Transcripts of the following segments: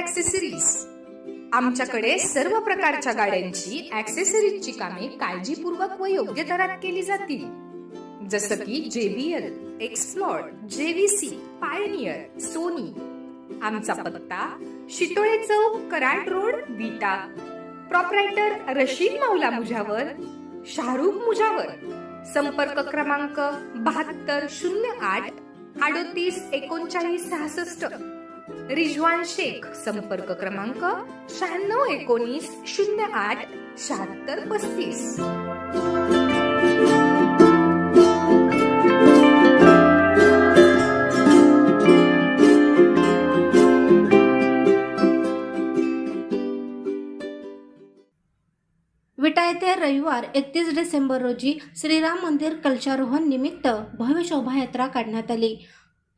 Accessories आमच्याकडे सर्व प्रकारच्या गाड्यांची ॲक्सेसरीजची कामे काळजीपूर्वक व योग्य दरात केली जातील. जसं की JBL explore JVC pioneer Sony आमचा पत्ता शितोळे चौक कराड रोड विटा प्रॉपरायटर रशीद माऊला मुजावर शाहरुख मुजावर संपर्क क्रमांक बहात्तर शून्य आठ अडोतीस एकोणचाळीस सहासष्ट. रिजवान शेख संपर्क क्रमांक शहाण्णव एकोणीस शून्य आठ शहात्तर पस्तीस. विटा येथे रविवार एकतीस डिसेंबर रोजी श्रीराम मंदिर कलशारोहण निमित्त भव्य शोभायात्रा काढण्यात आली.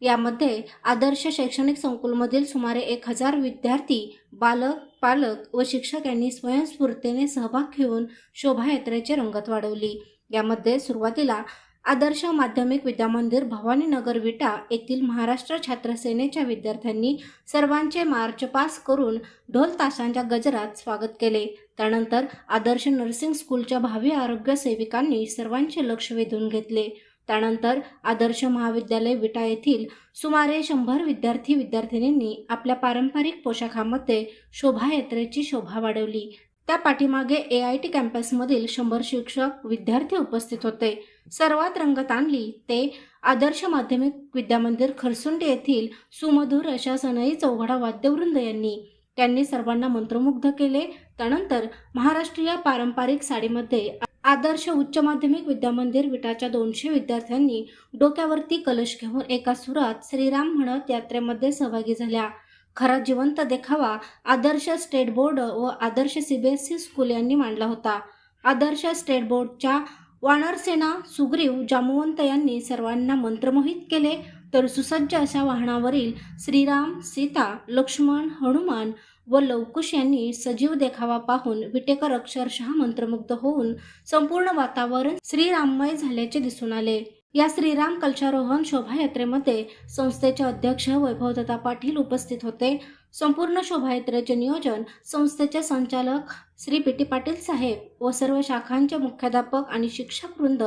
यामध्ये आदर्श शैक्षणिक संकुलमधील सुमारे एक हजार विद्यार्थी बालक पालक व शिक्षक यांनी स्वयंस्फूर्तीने सहभाग घेऊन शोभायात्रेची रंगत वाढवली. यामध्ये सुरुवातीला आदर्श माध्यमिक विद्यामंदिर भवानीनगर विटा येथील महाराष्ट्र छात्र सेनेच्या विद्यार्थ्यांनी सर्वांचे मार्च पास करून ढोल ताशांच्या गजरात स्वागत केले. त्यानंतर आदर्श नर्सिंग स्कूलच्या भावी आरोग्य सेविकांनी सर्वांचे लक्ष वेधून घेतले. त्यानंतर आदर्श महाविद्यालय विटा येथील सुमारे शंभर विद्यार्थी विद्यार्थिनींनी आपल्या पारंपरिक पोशाखामध्ये शोभायात्रेची शोभा वाढवली. त्या पाठीमागे ए आय टी कॅम्पसमधील शंभर शिक्षक विद्यार्थी उपस्थित होते. सर्वात रंगत आणली ते आदर्श माध्यमिक विद्यामंदिर खरसुंडे येथील सुमधुर अशा सनई चौघडा वाद्यवृंद यांनी. त्यांनी सर्वांना मंत्रमुग्ध केले. त्यानंतर महाराष्ट्रीय पारंपरिक साडीमध्ये आदर्श उच्च माध्यमिक विद्यामंदिर विटाच्या दोनशे विद्यार्थ्यांनी डोक्यावरती कलश घेऊन एका सुरात श्रीराम म्हणत यात्रेमध्ये सहभागी झाल्या. खरा जिवंत देखावा आदर्श स्टेट बोर्ड व आदर्श सीबीएसई स्कूल यांनी मांडला होता. आदर्श स्टेट बोर्डच्या वानरसेना सुग्रीव जामवंत यांनी सर्वांना मंत्रमोहित केले तर सुसज्ज अशा वाहनावरील श्रीराम सीता लक्ष्मण हनुमान व लवकुश यांनी सजीव देखावा पाहून विटेकर अक्षरशः मंत्रमुग्ध होऊन संपूर्ण वातावरण श्रीराममय झाल्याचे दिसून आले. या श्रीराम कलशारोहण शोभायात्रेमध्ये संस्थेचे अध्यक्ष वैभवदत्ता पाटील उपस्थित होते. संपूर्ण शोभायात्रेचे नियोजन संस्थेचे संचालक श्री पी टी पाटील साहेब व सर्व शाखांचे मुख्याध्यापक आणि शिक्षक वृंद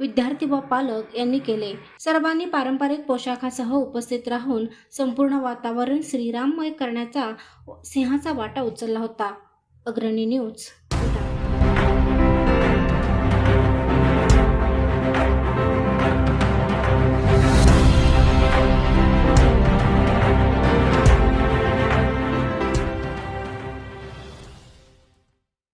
विद्यार्थी व पालक यांनी केले. सर्वांनी पारंपरिक पोशाखासह उपस्थित राहून संपूर्ण वातावरण श्रीराममय करण्याचा सिंहाचा वाटा उचलला होता. अग्रणी न्यूज.